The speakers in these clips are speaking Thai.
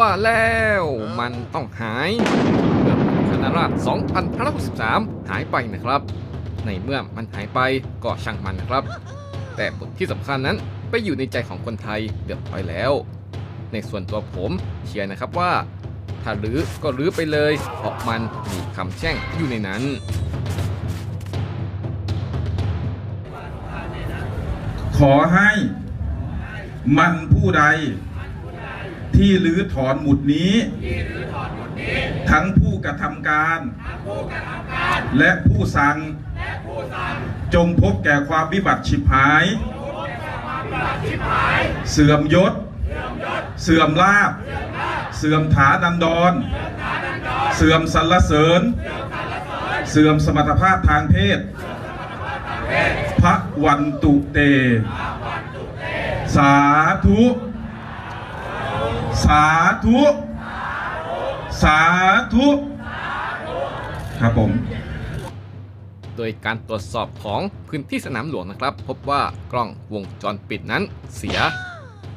ว่าแล้ว มันต้องหายเมื่อคณะราษฎร2563 หายไปนะครับ ในเมื่อมันหายไปก็ช่างมันนะครับ แต่บทที่สำคัญนั้นไปอยู่ในใจของคนไทยเรียบร้อยแล้ว ในส่วนตัวผมเชียร์นะครับว่า ถ้ารื้อก็รื้อไปเลยเพราะมันมีคำแช่งอยู่ในนั้นขอให้มันผู้ใด ที่รื้อถอนหมุดนี้ ทั้งผู้กระทำการ และผู้สั่ง จงพบแก่ความวิบัติฉิบหาย เสื่อมยศ เสื่อมลาบ เสื่อมฐานันดร เสื่อมสรรเสริญ เสื่อมสมรรถภาพทางเพศ พระวันตุเต สาธุ สาธุ สาธุ ครับผม โดยการตรวจสอบของพื้นที่สนามหลวงนะครับ พบว่ากล้องวงจรปิดนั้นเสีย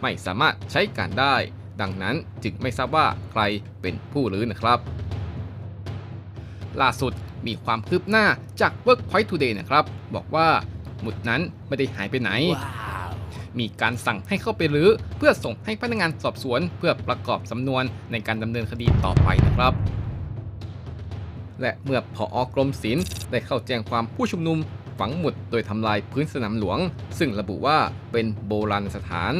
ไม่สามารถใช้การได้ ดังนั้นจึงไม่ทราบว่าใครเป็นผู้รื้อนะครับ ล่าสุดมีความคืบหน้าจาก Workpoint Today นะครับ บอกว่าหมุดนั้นไม่ได้หายไปไหน มีการสั่งให้เข้าไปรื้อเพื่อส่งให้พนักงานสอบสวน เพื่อประกอบสำนวนในการดำเนินคดีต่อไปนะครับและเมื่อพออกรมศิลป์ได้เข้าแจ้งความผู้ชุมนุมฝังหมุดโดยทำลายพื้นสนามหลวง ซึ่งระบุว่าเป็นโบราณสถาน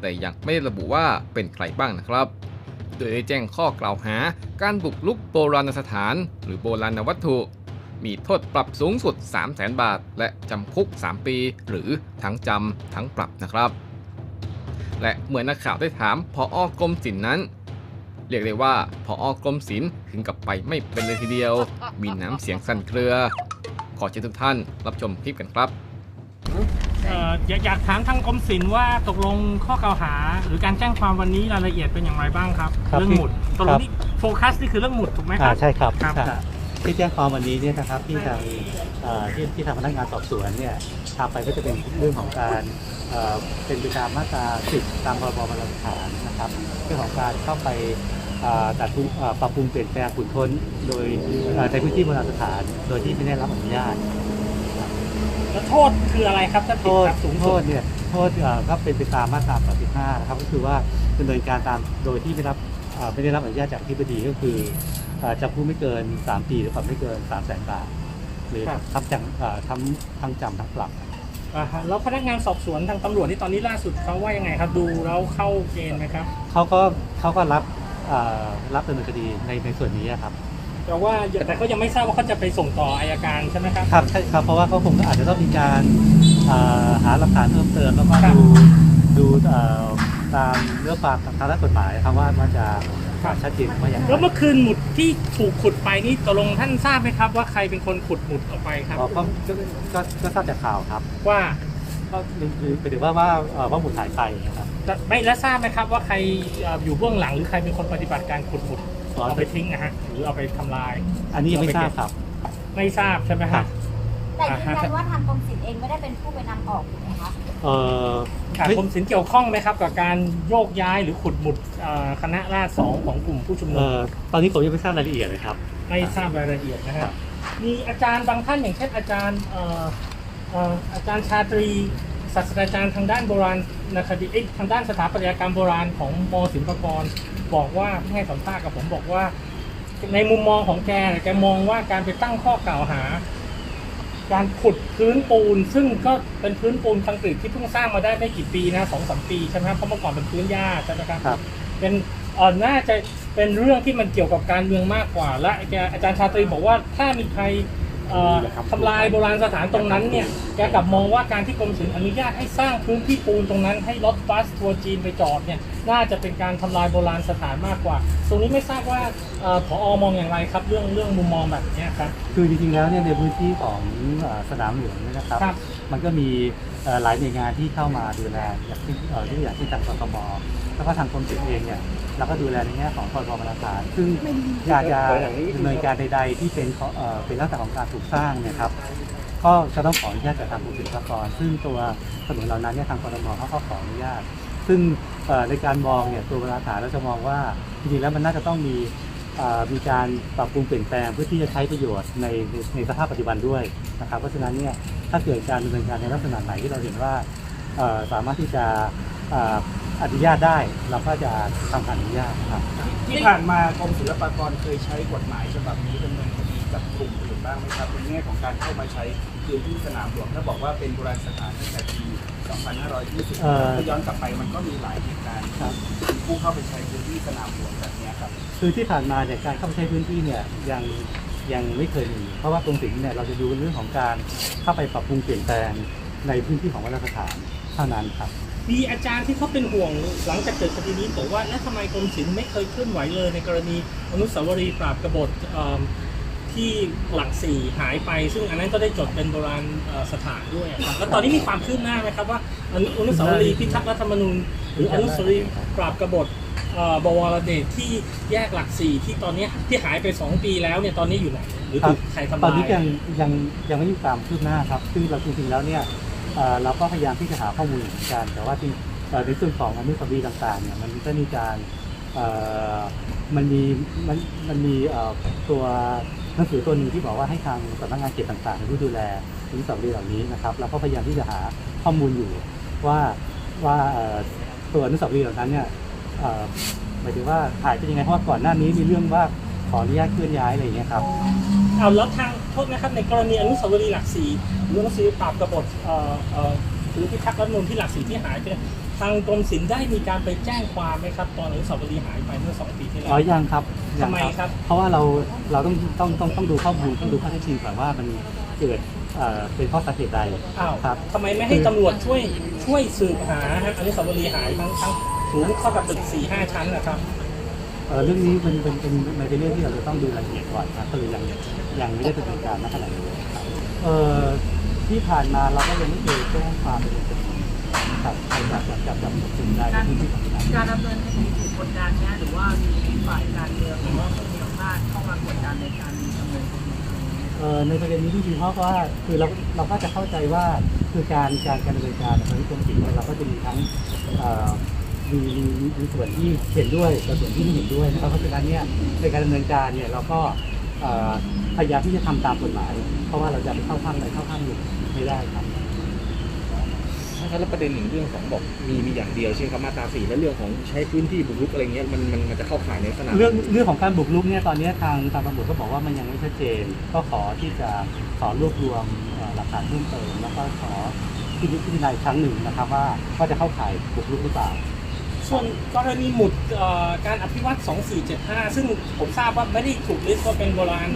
แต่ยังไม่ได้ระบุว่าเป็นใครบ้างนะครับ โดยได้แจ้งข้อกล่าวหาการบุกรุกโบราณสถาน หรือโบราณวัตถุ มีโทษปรับสูงสุด 3 0 0แสนบาท และจำคุก 3 ปี หรือทั้งจำทั้งปรับนะครับ และเมื่อนักข่าวได้ถามพออกรมศิลป์นั้น เรียกได้ว่าพออกรมศิลป์ถึงกับไปไม่เป็นเลยทีเดียว มีน้ำเสียงสั่นเครือ ขอเชิญทุกท่านรับชมคลิปกันครับเอ่ออยากอยากถามทางกรมศิลป์ว่าตกลงข้อกล่าวหา หรือการแจ้งความวันนี้รายละเอียดเป็นอย่างไรบ้างครับครับเรื่องหมุดตกลครังบนี่โฟกัสนี่คือเรื่องหมุดถูกไหมคอ่ารับใช่ครับครับอ่า ที่แจ้งความวันนี้เนี่ยนะครับที่ทางเอ่อที่ที่ทางพนักงานสอบสวนเนี่ยทำไปก็จะเป็นเรื่องของการเอ่อเป็นไปตามมาตรา10ตามพรบมาตรฐานนะครับเรื่องของการเข้าไปอ่าจัดปรุงอ่าปรับปรุงเปลี่ยนแปลงขุนทนโดยเอ่อในพื้นที่โบราณสถาน โดยที่ไม่ได้รับอนุญาตแล้วโทษคืออะไรครับถ้าโทผิดษครับสูงโทสุษดเนี่ยโทษเอ่อก็เป็นไปตามมาตรา35นะครับก็คือว่าดำเนินการตามโดยที่ไม่รับเอ่อ ไม่ได้รับอนุญาตจากที่ปดีก็คือเอ่อจำคุกไม่เกิน 3 ปีหรือปรับไม่เกิน 3 0 0แสนบาทหรือครับ ทั้งจำเอ่อทั้งทั้งจำทั้งปรับ อ่าฮะแล้วพนักงานสอบสวนทางตำรวจที่ตอนนี้ล่าสุดเขาว่ายังไงครับ ดูแล้วเข้าเกณฑ์ไหมครับเขาก็เขาก็รับเอ่อรับดำเนินคดีในในส่วนนี้ครับ แต่ว่าแต่เขายังไม่ทราบว่าเขาจะไปส่งต่ออายการใช่ไหมครับ ครับใช่ครับเพราะว่าเขาคงอาจจะต้องมีการเอ่อหาหลักฐานเพิ่มเติมแล้วก็ครับ ดูดูเอ่อ ตามเรื่องความทางด้านกฎหมายครับว่าว่าจะชัดเจนว่าอย่างไรแล้วเมื่อคืนหมุดที่ถูกขุดไปนี่ตกลงท่านทราบไหมครับ ว่าใครเป็นคนขุดหมุดออกไปครับอ๋อก็ก็ก็ก็ทราบจากข่าวครับ ว่าก็คือหมายถึงว่าว่าเอ่อว่าหมุดหายไปนะครับจะไม่และทราบไหมครับว่าใครเอ่ออยู่เบื้องหลังหรือใครเป็นคนปฏิบัติการขุดหมุดอ๋อเอาไปทิ้งนะฮะหรือเอาไปทำลาย อันนี้ยังไม่ทราบครับ ไม่ทราบใช่ไหมครัฮะบแต่ยืนยันว่าทางกรมศิลป์เองไม่ได้เป็นผู้ไปนำออกถูกไหมคะ เออค่ะไม่กรมศิลป์เกี่ยวข้องไหมครับกับการโยกย้ายหรือขุดหมุดเอ่อคณะราษฎรสองของกลุ่มผู้ชุมนุเอ่มอตอนนี้ผมยังไม่ทราบรายละเอียดเลยครับ ไม่ทราบรายละเอียดนะครัฮะบมีอาจารย์บางท่านอย่างเช่นอาจารย์เอ่อเอ่ออาจารย์ชาตรีศาสตราจารย์ทางด้านโบราณคดีเอ้ยทางด้านสถาปัตยกรรมโบราณของมศิลปากรบอกว่าให้สัมภาษณ์กับผมบอกว่า ในมุมมองของแกเนี่ยแกมองว่าการไปตั้งข้อกล่าวหา การขุดพื้นปูน ซึ่งก็เป็นพื้นปูนคอนกรีตที่เพิ่งสร้างมาได้ไม่กี่ปีนะสองสามปีใช่ไหมครับเพราะเมื่อก่อนเป็นพื้นหญ้าใช่ไหมครับครับ เป็นเอ่อน่าจะเป็นเรื่องที่มันเกี่ยวกับการเมืองมากกว่า และแกอาจารย์ชาตรีบอกว่าถ้ามีใครเอ่อ ทำลายโบราณสถานตรงนั้นเนี่ยแกกลับมองว่าการที่กรมศิลป์อนุญาตให้สร้างพื้นที่ปูนตรงนั้นให้รถบัสทัวร์จีนไปจอดเนี่ยน่าจะเป็นการทำลายโบราณสถานมากกว่า ตรงนี้ไม่ทราบว่าเอ่อผอมองอย่างไรครับ เรื่องเรื่องมุมมองแบบเนี้ยครับคือจริงๆแล้วเนี่ยในพื้นที่ของเอ่อสนามหลวงเนี่ยนะครับครับ มันก็มีเอ่อหลายหน่วยงานที่เข้ามาดูแลอย่างที่เอ่อที่อย่างที่ทางกทมแล้วก็ทางกรมศิลป์เองเนี่ย เราก็ดูแลในแง่ของพรบมาตรฐาน ซึ่งการจะดำเนินการใด ๆ ที่เป็นเอ่อเป็นลักษณะของการถูกสร้างเนี่ยครับ ก็จะต้องขออนุญาตจากทางกรมศิลปากร ซึ่งตัวถนนเหล่านั้นเนี่ยทางกรทมเขาก็ขออนุญาต ซึ่งในการมองเนี่ยตัวเวลาฐานเราจะมองว่าจริงๆแล้วมันน่าจะต้องมีเอ่อมีการปรับปรุงเปลี่ยนแปลงเพื่อที่จะใช้ประโยชน์ในในสภาพปัจจุบันด้วยนะครับ เพราะฉะนั้นเนี่ยถ้าเกิดการดำเนินการในลักษณะไหนที่เราเห็นว่าเอ่อสามารถที่จะ อ่ออนุญาตได้เราก็จะทำการอนุญาตครับ ที่ผ่านมากรมศิลปากรเคยใช้กฎหมายฉบับนี้ดำเนินคดีกับกลุ่มอื่นบ้างไหมครับในแง่ของการเข้ามาใช้พื้นที่สนามหลวงถ้าบอกว่าเป็นโบราณสถานตั้งแต่ปี 2520เอ่อ ถ้าย้อนกลับไปมันก็มีหลายเหตุการณ์ครับมีผู้เข้าไปใช้พื้นที่สนามหลวงแบบเนี้ยครับ คือที่ผ่านมาเนี่ยการเข้าไปใช้พื้นที่เนี่ยยังยังไม่เคยมี เพราะว่ากรมศิลป์เนี่ยเราจะดูเรื่องของการเข้าไปปรับปรุงเปลี่ยนแปลงในพื้นที่ของวัฒนสถานเท่านั้นครับ มีอาจารย์ที่เขาเป็นห่วงหลังจากเกิดคดีนี้บอกว่าแล้วทำไมกรมศิลป์ไม่เคยเคลื่อนไหวเลยในกรณีอนุสาวรีย์ปราบกบฏเอิ่มที่หลักสี่หายไป ซึ่งอันนั้นก็ได้จดเป็นโบราณสถานด้วยครับแล้วตอนนี้มีความคืบหน้าไหมครับว่าอนุอนสาวรีย์พิทักษ์รัฐธรรมนูญหรืออนุสาวรีย์ปราบกบฏเอ่อบวรเดชที่แยกหลักสี่ที่ตอนนี้ที่หายไปสองปีแล้วเนี่ยตอนนี้อยู่ไหนหรือถูกใครทำลายตอนนี้ยังยังยังไม่มีความคืบหน้าครับซึ่งเราจริงๆแล้วเนี่ย เราก็พยายามที่จะหาข้อมูลเหมือนกัน แต่ว่าที่ในส่วนของอนุสาวรีย์ต่างๆเนี่ยมันก็มีการมันมีมันมันมีตัวหนังสือตัวหนึงที่บอกว่าให้ทางสำนักงานเขตต่างๆเป็นผู้ดูแลอนุสาวรีย์เหล่านี้นะครับเราก็พยายามที่จะหาข้อมูลอยู่ว่าว่าตัวอนุสาวรีย์เหล่านั้นเนี่ยหมายถึงว่าหายเป็นยังไงเพราะว่าก่อนหน้านี้มีเรื่องว่าขออนุญาตเคลื่อนย้ายอะไรอย่างเงี้ยครับ เอาแล้วทางโทษนะครับในกรณีอนุสาวรีย์หลักสี่หรืออนุสาวรีย์ปราบกบฏเอ่อเอ่อหรือพิทักษ์รัฐธรรมนูญที่หลักสี่ที่หายไปเนี่ยทางกรมศิลป์ได้มีการไปแจ้งความไหมครับ ตอนอนุสาวรีย์หายไปเมื่อสองปีที่แล้วอ๋อยังครับยังทำไมครับ เพราะว่าเราเราต้องต้องต้องต้องดูข้อมูลต้องดูข้อเท็จจริงก่อนว่ามันเกิดเอ่อเป็นข้อสาเหตุใดอ้าวครับทำไมไม่ให้ตำรวจช่วยช่วยสืบหาฮะอนุสาวรีย์หายทั้งทั้งสูงเข้ากับตึกสี่ห้าชั้นนะครับ เรื่องนี้มันเป็นเป็นมันเป็นเรื่องที่เราจะต้องดูรายละเอียดก่อนครับก็เลยยังยังไม่ได้ดำเนินการณขณะนี้ครับเอ่อที่ผ่านมาเราก็ยังไม่เคยแจ้งความเป็นคดีครับจับจับจับจับจับกลุ่มได้ในพื้นที่ของเรการดำเนินคดีถูกกดดันเนี่ยหรือว่ามีฝ่ายการเมืองหรือว่าผู้มีอำนาจเข้ามากดดันในการดำเนินคดีเอ่อในประเด็นนี้จริงๆเพราะว่าคือเราเราก็จะเข้าใจว่าคือการการการดำเนินการในกรมศิลป์เนี่ยเราก็จะมีทั้งเอ่อ มีมีมีมีส่วนที่เห็นด้วยกับส่วนที่ไม่เห็นด้วยนะครับเพราะฉะนั้นเนี่ยในการดำเนินการเนี่ยเราก็เอ่อพยายามที่จะทำตามกฎหมาย เพราะว่าเราจะไปเข้าข้างใดเข้าข้างหนึ่งไม่ได้ครับถ้าแล้วประเด็นหนึ่งเรื่องของบอกมีมีอย่างเดียวใช่ไหมครับมาตราสี่และเรื่องของใช้พื้นที่บุกรุกอะไรเงี้ยมันมันมันจะเข้าข่ายในลักษณะเรื่องเรื่องของการบุกรุกเนี่ยตอนนี้ทางทางตำรวจก็บอกว่ามันยังไม่ชัดเจน ก็ขอที่จะขอรวบรวมเอ่อหลักฐานเพิ่มเติมแล้วก็ขอพิจารณาอีกครั้งหนึ่งนะครับว่าว่าจะเข้าข่ายบุกรุกหรือเปล่า ส่วนกรณีหมุดเอ่อการอภิวัต2475 ซึ่งผมทราบว่าไม่ได้ถูกลิสต์ว่าเป็นโบราณ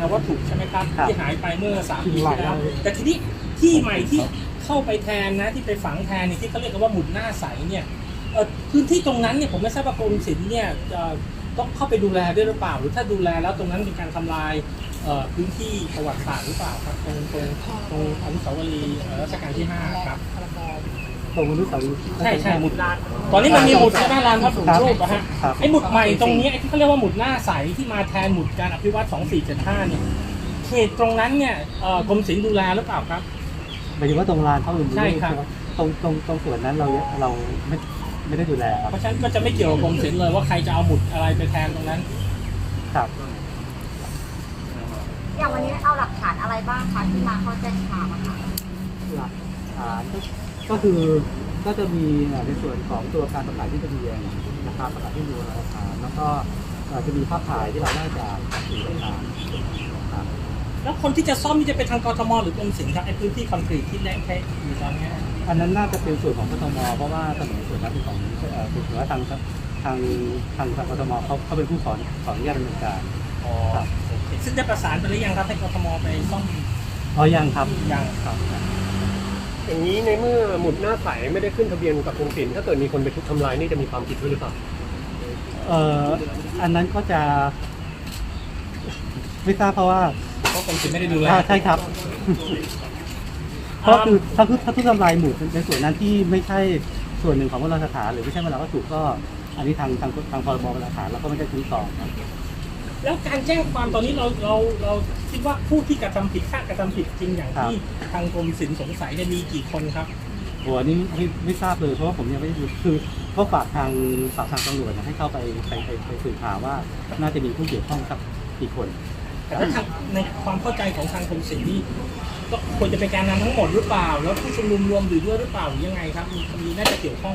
นวัตถุใช่ไหมครับครับ ที่หายไปเมื่อ 3 ปีที่ที่แล้วว่าแต่ทีนี้ที่ใหม่ที่เข้าไปแทนนะที่ไปฝังแทนเนี่ยที่เขาเรียกกันว่าหมุดหน้าใสเนี่ยเอ่อพื้นที่ตรงนั้นเนี่ยผมไม่ทราบว่ากรมศิลป์เนี่ยเอ่อต้องเข้าไปดูแลด้วยหรือเปล่า หรือถ้าดูแลแล้วตรงนั้นเป็นการทำลายเอ่อพื้นที่ประวัติศาสตร์หรือเปล่าครับตรงตรงตรงอนุสาวรีย์เอ่อรัชกาลที่ 5 ครับ ตรงอนุสาวรีย์ใช่ใช่หมุดลานตอนนี้มันมีหมุดใช่ไหมลานพระถูรูปอะฮะครับไอ้หมุดใหม่ตรงนี้ไอ้ที่เขาเรียกว่าหมุดหน้าใสที่มาแทนหมุดการอภิวัต2475เนี่ยเขตตรงนั้นเนี่ยเอ่อกรมศิลป์ดูแลหรือเปล่าครับหมายถึงว่าตรงลานเข้าอื่นใช่ครับตรงตรงตรงส่วนนั้นเราเราไม่ไม่ได้ดูแลครับเพราะฉะนั้นก็จะไม่เกี่ยวกับกรมศิลป์เลยว่าใครจะเอาหมุดอะไรไปแทนตรงนั้นครับอย่างวันนี้เอาหลักฐานอะไรบ้างคะที่มาเข้าแจ้งความอะค่ะหลักฐานก็ ก็คือก็จะมีเอ่อในส่วนของตัวการประกาศที่ทะเบียนนะครับประกาศที่ดูหลักฐานแล้วก็เอ่อจะมีภาพถ่ายที่เราได้จากสื่อต่างๆนะครับแล้วคนที่จะซ่อมนี่จะเป็นทางกทมหรือกรมศิลป์ครับไอ้พื้นที่คอนกรีตที่แรงแค่อยู่ตอนเนี้ยอันนั้นน่าจะเป็นส่วนของกทมเพราะว่าถนนส่วนนั้นเป็นของเอ่อถือว่าทางทางทางทางกทมเขาเขาเป็นผู้ขอขออนุญาตดำเนินการอ๋อโอเคซึ่งได้ประสานไปหรือยังครับให้กทมไปซ่อมอ๋อยังครับยังครับ อย่างนี้ในเมื่อหมุดหน้าใสไม่ได้ขึ้นทะเบียนกับกรมศิลป์ถ้าเกิดมีคนไปทุบทำลายนี่จะมีความผิดด้วยหรือเปล่าเอ่ออันนั้นก็จะไม่ทราบเพราะว่าเพราะกรมศิลป์ไม่ได้ดูแลอ่าใช่ครับ เพราะคือถ้าทุกถ้าทุกทำลายหมู่ในส่วนนั้นที่ไม่ใช่ส่วนหนึ่งของโบราณสถานหรือไม่ใช่โบราณวัตถุก็ อันนี้ทางทางทางพรบโบราณสถานเราก็ไม่ได้คุ้มครองครับ แล้วการแจ้งความตอนนี้เราเราเราคิดว่าผู้ที่กระทำผิดฆ่ากระทำผิดจริงอย่างที่ทางกรมศิลป์สงสัยเนี่ยมีกี่คนครับโหอันนี้ไม่ไม่ทราบเลยเพราะว่าผมยังไม่ได้ดูคือก็ฝากทางฝากทางตำรวจนะให้เข้าไปไปไปไปสืบหาว่าน่าจะมีผู้เกี่ยวข้องสักกี่คน แต่ว่าทางในความเข้าใจของทางกรมศิลป์นี่ก็ควรจะเป็นการนำทั้งหมดหรือเปล่า แล้วผู้ชุมนุมรวมอยู่ด้วยหรือเปล่าหรือยังไงครับมีมีน่าจะเกี่ยวข้อง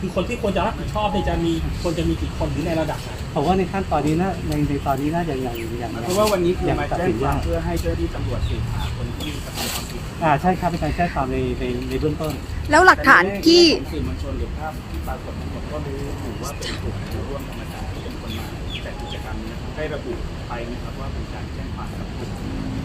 คือคนที่ควรจะรับผิดชอบเนี่ยจะมีควรจะมีกี่คนหรือในระดับไหน ผมว่าในขั้นตอนนี้นะในในตอนนี้น่าจะยังยังยังเพราะว่าวันนี้คือยังมาตัดแจ้สิงนความยากเพื่อให้เจ้าหน้าที่ตำรวจสืบหาคนที่กระทำความผิดอ่าใช่ครับเป็นการแจ้งความในในในเบื้องต้น แล้วหลักฐานที่แต่ในแง่ของสื่อมวลชนหรือภาพที่ปรากฏทั้งหมดก็รู้อยู่ว่าเป็นกลุ่มผู้ร่วมธรรมศาสตร์ที่เป็นคนมาจัดกิจกรรมนี้นะครับได้ระบุไปนะครับว่าเป็นการแจ้งความกับกลุ่ม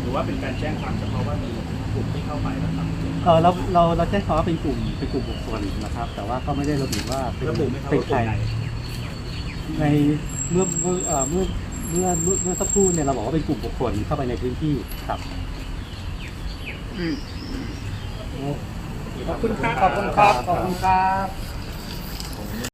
หรือว่าเป็นการแจ้งความเฉพาะว่ามีกลุ่มที่เข้าไปแล้วทำผิด เออเราเราเราแจ้งความว่าเป็นกลุ่มเป็นกลุ่มบุคคลนะครับ แต่ว่าก็ไม่ได้ระบุว่าเป็นระบุไหมครับเป็นว่าใครกลุ่มไหน ในเมื่อเมื่อเอ่อเมื่อเมื่อเมื่อเมื่อสักครู่เนี่ยเราบอกว่าเป็นกลุ่มบุคคลเข้าไปในพื้นที่ครับ ขอบคุณครับ ขอบคุณครับ ขอบคุณครับ